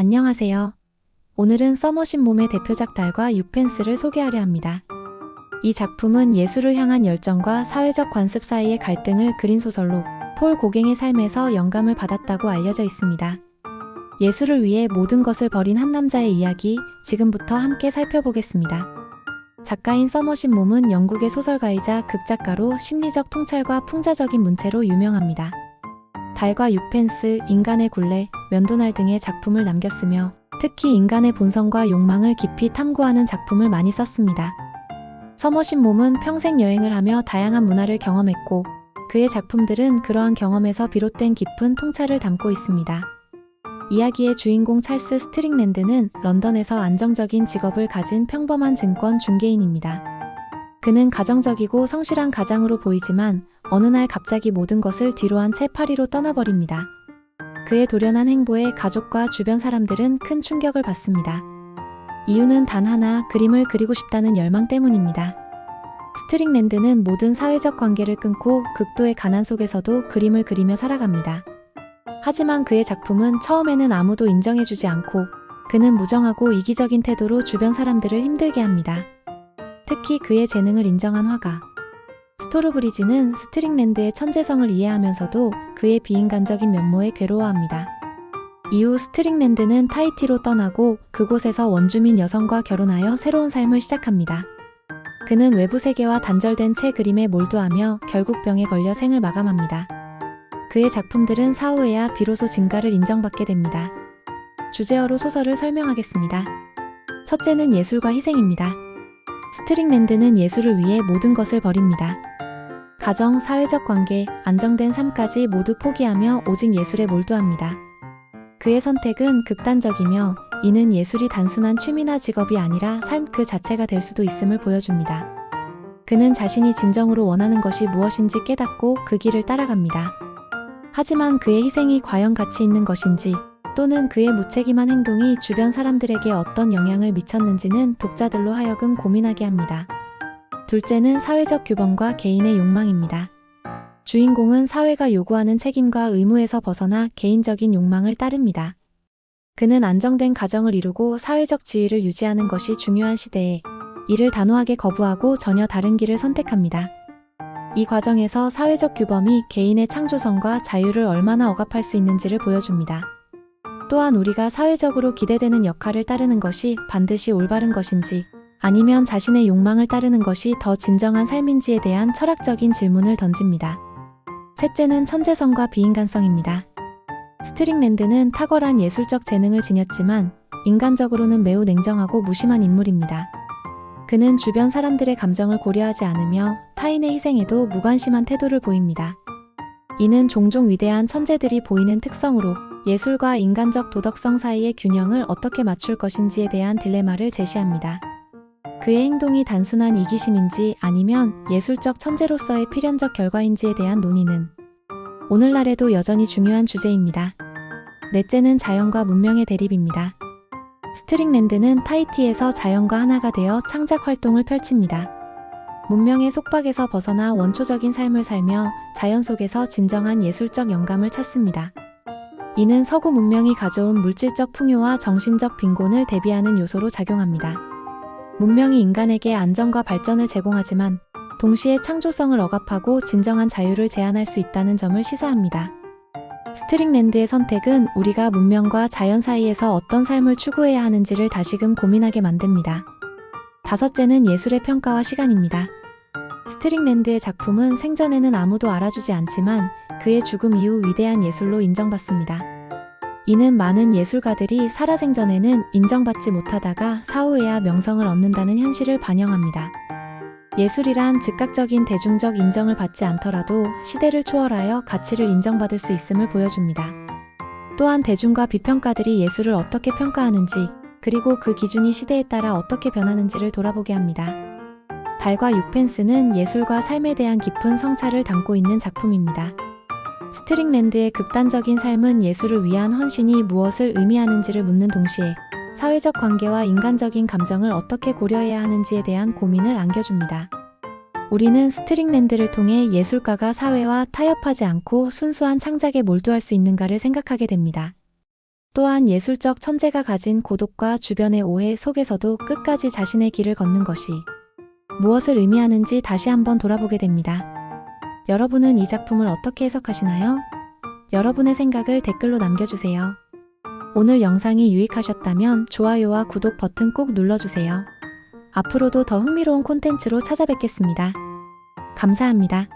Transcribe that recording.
안녕하세요. 오늘은 써머신 몸의 대표작 달과 유펜스를 소개하려 합니다. 이 작품은 예술을 향한 열정과 사회적 관습 사이의 갈등을 그린 소설로 폴 고갱의 삶에서 영감을 받았다고 알려져 있습니다. 예술을 위해 모든 것을 버린 한 남자의 이야기 지금부터 함께 살펴보겠습니다. 작가인 써머신 몸은 영국의 소설가이자 극작가로 심리적 통찰과 풍자적인 문체로 유명합니다. 달과 유펜스, 인간의 굴레, 면도날 등의 작품을 남겼으며 특히 인간의 본성과 욕망을 깊이 탐구하는 작품을 많이 썼습니다. 서머신 몸은 평생 여행을 하며 다양한 문화를 경험했고 그의 작품들은 그러한 경험에서 비롯된 깊은 통찰을 담고 있습니다. 이야기의 주인공 찰스 스트링랜드는 런던에서 안정적인 직업을 가진 평범한 증권 중개인입니다. 그는 가정적이고 성실한 가장으로 보이지만 어느 날 갑자기 모든 것을 뒤로한 채 파리로 떠나버립니다. 그의 돌연한 행보에 가족과 주변 사람들은 큰 충격을 받습니다. 이유는 단 하나 그림을 그리고 싶다는 열망 때문입니다. 스트링랜드는 모든 사회적 관계를 끊고 극도의 가난 속에서도 그림을 그리며 살아갑니다. 하지만 그의 작품은 처음에는 아무도 인정해주지 않고 그는 무정하고 이기적인 태도로 주변 사람들을 힘들게 합니다. 특히 그의 재능을 인정한 화가 스토르브리지는 스트링랜드의 천재성을 이해하면서도 그의 비인간적인 면모에 괴로워합니다. 이후 스트링랜드는 타이티로 떠나고 그곳에서 원주민 여성과 결혼하여 새로운 삶을 시작합니다. 그는 외부 세계와 단절된 채 그림에 몰두하며 결국 병에 걸려 생을 마감합니다. 그의 작품들은 사후에야 비로소 진가를 인정받게 됩니다. 주제어로 소설을 설명하겠습니다. 첫째는 예술과 희생입니다. 스트링랜드는 예술을 위해 모든 것을 버립니다. 가정, 사회적 관계, 안정된 삶까지 모두 포기하며 오직 예술에 몰두합니다. 그의 선택은 극단적이며 이는 예술이 단순한 취미나 직업이 아니라 삶 그 자체가 될 수도 있음을 보여줍니다. 그는 자신이 진정으로 원하는 것이 무엇인지 깨닫고 그 길을 따라갑니다. 하지만 그의 희생이 과연 가치 있는 것인지 또는 그의 무책임한 행동이 주변 사람들에게 어떤 영향을 미쳤는지는 독자들로 하여금 고민하게 합니다. 둘째는 사회적 규범과 개인의 욕망입니다. 주인공은 사회가 요구하는 책임과 의무에서 벗어나 개인적인 욕망을 따릅니다. 그는 안정된 가정을 이루고 사회적 지위를 유지하는 것이 중요한 시대에 이를 단호하게 거부하고 전혀 다른 길을 선택합니다. 이 과정에서 사회적 규범이 개인의 창조성과 자유를 얼마나 억압할 수 있는지를 보여줍니다. 또한 우리가 사회적으로 기대되는 역할을 따르는 것이 반드시 올바른 것인지 아니면 자신의 욕망을 따르는 것이 더 진정한 삶인지에 대한 철학적인 질문을 던집니다. 셋째는 천재성과 비인간성입니다. 스트링랜드는 탁월한 예술적 재능을 지녔지만 인간적으로는 매우 냉정하고 무심한 인물입니다. 그는 주변 사람들의 감정을 고려하지 않으며 타인의 희생에도 무관심한 태도를 보입니다. 이는 종종 위대한 천재들이 보이는 특성으로 예술과 인간적 도덕성 사이의 균형을 어떻게 맞출 것인지에 대한 딜레마를 제시합니다. 그의 행동이 단순한 이기심인지 아니면 예술적 천재로서의 필연적 결과인지에 대한 논의는 오늘날에도 여전히 중요한 주제입니다. 넷째는 자연과 문명의 대립입니다. 스트링랜드는 타이티에서 자연과 하나가 되어 창작 활동을 펼칩니다. 문명의 속박에서 벗어나 원초적인 삶을 살며 자연 속에서 진정한 예술적 영감을 찾습니다. 이는 서구 문명이 가져온 물질적 풍요와 정신적 빈곤을 대비하는 요소로 작용합니다. 문명이 인간에게 안정과 발전을 제공하지만 동시에 창조성을 억압하고 진정한 자유를 제한할 수 있다는 점을 시사합니다. 스트링랜드의 선택은 우리가 문명과 자연 사이에서 어떤 삶을 추구해야 하는지를 다시금 고민하게 만듭니다. 다섯째는 예술의 평가와 시간입니다. 스트링랜드의 작품은 생전에는 아무도 알아주지 않지만 그의 죽음 이후 위대한 예술로 인정받습니다. 이는 많은 예술가들이 살아생전에는 인정받지 못하다가 사후에야 명성을 얻는다는 현실을 반영합니다. 예술이란 즉각적인 대중적 인정을 받지 않더라도 시대를 초월하여 가치를 인정받을 수 있음을 보여줍니다. 또한 대중과 비평가들이 예술을 어떻게 평가하는지, 그리고 그 기준이 시대에 따라 어떻게 변하는지를 돌아보게 합니다. 달과 유펜스는 예술과 삶에 대한 깊은 성찰을 담고 있는 작품입니다. 스트링랜드의 극단적인 삶은 예술을 위한 헌신이 무엇을 의미하는지를 묻는 동시에 사회적 관계와 인간적인 감정을 어떻게 고려해야 하는지에 대한 고민을 안겨줍니다. 우리는 스트링랜드를 통해 예술가가 사회와 타협하지 않고 순수한 창작에 몰두할 수 있는가를 생각하게 됩니다. 또한 예술적 천재가 가진 고독과 주변의 오해 속에서도 끝까지 자신의 길을 걷는 것이 무엇을 의미하는지 다시 한번 돌아보게 됩니다. 여러분은 이 작품을 어떻게 해석하시나요? 여러분의 생각을 댓글로 남겨주세요. 오늘 영상이 유익하셨다면 좋아요와 구독 버튼 꼭 눌러주세요. 앞으로도 더 흥미로운 콘텐츠로 찾아뵙겠습니다. 감사합니다.